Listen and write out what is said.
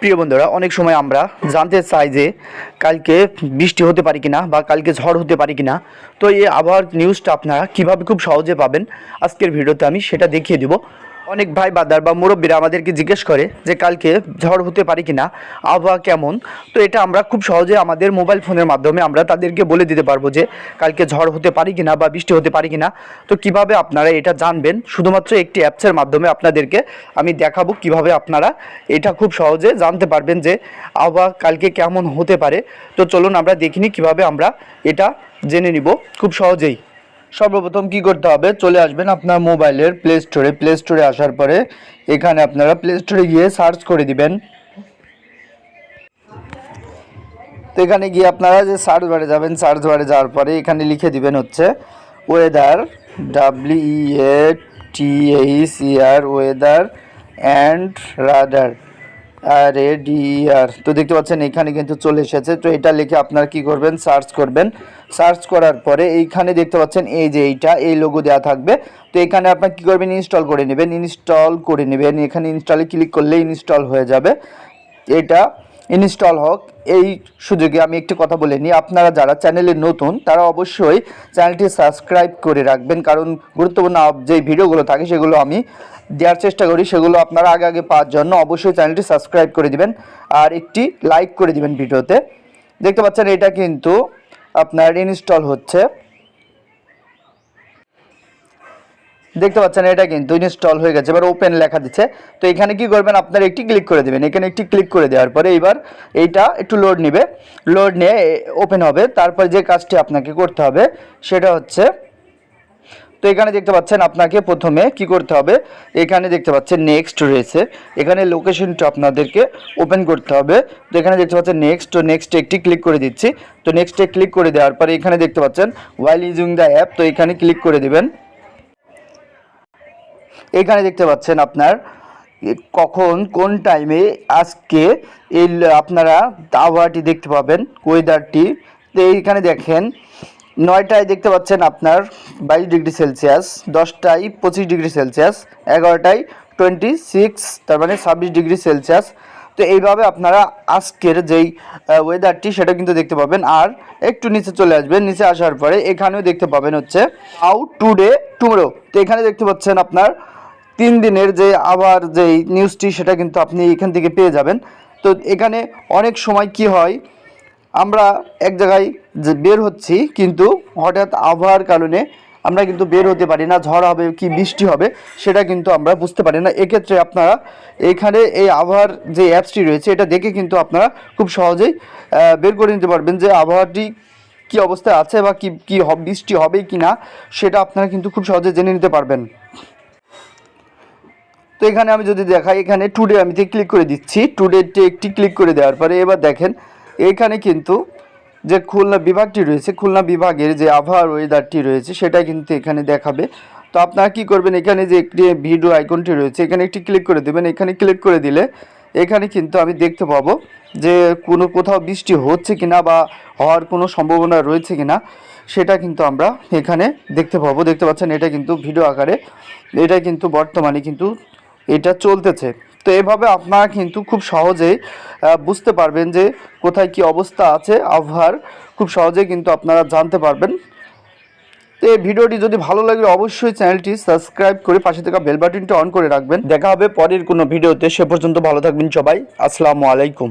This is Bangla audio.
প্রিয় বন্ধুরা, অনেক সময় আমরা জানতে চাই যে কালকে বৃষ্টি হতে পারে কিনা বা কালকে ঝড় হতে পারে কিনা। তো এই আবহাওয়ার নিউজটা আপনারা কীভাবে খুব সহজে পাবেন? আজকের ভিডিওতে আমি সেটা দেখিয়ে দেবো। অনেক ভাই বাদার বা মুরব্বীরা আমাদেরকে জিজ্ঞেস করে যে কালকে ঝড় হতে পারে কিনা, আবহাওয়া কেমন? তো এটা আমরা খুব সহজে আমাদের মোবাইল ফোনের মাধ্যমে আমরা তাদেরকে বলে দিতে পারব যে কালকে ঝড় হতে পারে কিনা বা বৃষ্টি হতে পারে কিনা। তো কীভাবে আপনারা এটা জানবেন? শুধুমাত্র একটি অ্যাপসের মাধ্যমে আপনাদেরকে আমি দেখাবো কীভাবে আপনারা এটা খুব সহজে জানতে পারবেন যে আবহাওয়া কালকে কেমন হতে পারে। তো চলুন আমরা দেখিনি কীভাবে আমরা এটা জেনে নিব। খুব সহজেই। সর্বপ্রথম কি করতে হবে? চলে আসবেন আপনার মোবাইলের প্লে স্টোরে প্লে স্টোরে আসার পরে এখানে আপনারা প্লে স্টোরে গিয়ে সার্চ করে দিবেন। তো এখানে গিয়ে আপনারা যে সার্চ বারে যাবেন সার্চ বারে যাওয়ার পরে এখানে লিখে দিবেন হচ্ছে weather W A T H E R weather and radar আর তো দেখতে পাচ্ছেন, এখানে কিন্তু চলে এসেছে। তো এটা লিখে আপনারা কি করবেন? সার্চ করবেন। সার্চ করার পরে এইখানে দেখতে পাচ্ছেন, এই যে এইটা, এই লোগো দেওয়া থাকবে। তো এখানে আপনার কি করবেন? ইনস্টল করে নেবেন। ইনস্টল করে নেবেন। এখানে ইনস্টলে ক্লিক করলে ইনস্টল হয়ে যাবে। এটা ইনস্টল হোক, এই সুযোগে আমি একটি কথা বলে নিই। আপনারা যারা চ্যানেলে নতুন, তারা অবশ্যই চ্যানেলটি সাবস্ক্রাইব করে রাখবেন। কারণ গুরুত্বপূর্ণ যে ভিডিওগুলো থাকে, সেগুলো আমি দেওয়ার চেষ্টা করি। সেগুলো আপনারা আগে আগে পাওয়ার জন্য অবশ্যই চ্যানেলটি সাবস্ক্রাইব করে দিবেন আর একটি লাইক করে দিবেন ভিডিওতে। দেখতে পাচ্ছেন, এটা কিন্তু আপনার ইনস্টল হচ্ছে। দেখতে পাচ্ছেন, এটা কিন্তু ইনস্টল হয়ে গেছে। এবার ওপেন লেখা দিচ্ছে। তো এখানে কি করবেন? আপনার একটি ক্লিক করে দেবেন। এখানে একটি ক্লিক করে দেওয়ার পরে এবার এইটা একটু লোড নেবে। লোড নিয়ে ওপেন হবে। তারপর যে কাজটি আপনাকে করতে হবে, সেটা হচ্ছে, তো এখানে দেখতে পাচ্ছেন, আপনাকে প্রথমে কি করতে হবে? এখানে দেখতে পাচ্ছেন নেক্সট রয়েছে। এখানে লোকেশনটা আপনাদেরকে ওপেন করতে হবে। তো এখানে দেখতে পাচ্ছেন নেক্সট তো নেক্সট একটি ক্লিক করে দিচ্ছি। তো নেক্সটে ক্লিক করে দেওয়ার পরে এখানে দেখতে পাচ্ছেন ওয়াইল ইউজিং দ্য অ্যাপ তো এখানে ক্লিক করে দিবেন। এখানে দেখতে পাচ্ছেন আপনার কখন, কোন টাইমে আজকে, এই আপনারা আবহাওয়াটি দেখতে পাবেন ওয়েদারটি তো এইখানে দেখেন, নয়টায় দেখতে পাচ্ছেন আপনার বাইশ ডিগ্রি সেলসিয়াস, দশটায় পঁচিশ ডিগ্রি সেলসিয়াস, এগারোটায় টোয়েন্টি সিক্স তার মানে ছাব্বিশ ডিগ্রি সেলসিয়াস। তো এইভাবে আপনারা আজকের যেই ওয়েদারটি সেটা কিন্তু দেখতে পাবেন। আর একটু নিচে চলে আসবেন, নিচে আসার পরে এখানেও দেখতে পাবেন হচ্ছে আউট টুডে টুমরো তো এখানে দেখতে পাচ্ছেন আপনার তিন দিনের যে আবার যেই নিউজটি সেটা কিন্তু আপনি এখান থেকে পেয়ে যাবেন। তো এখানে অনেক সময় কি হয়, আমরা এক জায়গায় যে বের হচ্ছি, কিন্তু হঠাৎ আবহাওয়ার কারণে আমরা কিন্তু বের হতে পারি না, ঝড় হবে কি বৃষ্টি হবে, সেটা কিন্তু আমরা বুঝতে পারি না। এক্ষেত্রে আপনারা এখানে এই আবহাওয়ার যে অ্যাপসটি রয়েছে, এটা দেখে কিন্তু আপনারা খুব সহজেই বের করে নিতে পারবেন যে আবহাওয়াটি কি অবস্থায় আছে বা কি কি বৃষ্টি হবে কি না সেটা আপনারা কিন্তু খুব সহজে জেনে নিতে পারবেন। তো এখানে আমি যদি দেখাই, এখানে টুডে আমি ক্লিক করে দিচ্ছি। টুডেতে একটি ক্লিক করে দেওয়ার পরে এবার দেখেন, এখানে কিন্তু যে খুলনা বিভাগটি রয়েছে, খুলনা বিভাগের যে আবহাওয়ার ওয়েদারটি রয়েছে, সেটা কিন্তু এখানে দেখাবে। তো আপনারা কি করবেন, এখানে যে একটি ভিডিও আইকনটি রয়েছে, এখানে একটি ক্লিক করে দেবেন। এখানে ক্লিক করে দিলে এখানে কিন্তু আমি দেখতে পাবো যে কোনো কোথাও বৃষ্টি হচ্ছে কিনা বা হওয়ার কোনো সম্ভাবনা রয়েছে কিনা, সেটা কিন্তু আমরা এখানে দেখতে পাবো। দেখতে পাচ্ছেন, এটা কিন্তু ভিডিও আকারে, এটা কিন্তু বর্তমানে কিন্তু এটা চলতেছে। তো এভাবে আপনারা কিন্তু খুব সহজেই বুঝতে পারবেন যে কোথায় কি অবস্থা আছে। আবহাওয়ার খুব সহজেই কিন্তু আপনারা জানতে পারবেন। তো এই ভিডিওটি যদি ভালো লাগে, অবশ্যই চ্যানেলটি সাবস্ক্রাইব করে পাশে থাকা বেল বাটনটি অন করে রাখবেন। দেখা হবে পরের কোনো ভিডিওতে। সে পর্যন্ত ভালো থাকবেন সবাই। আসসালামু আলাইকুম।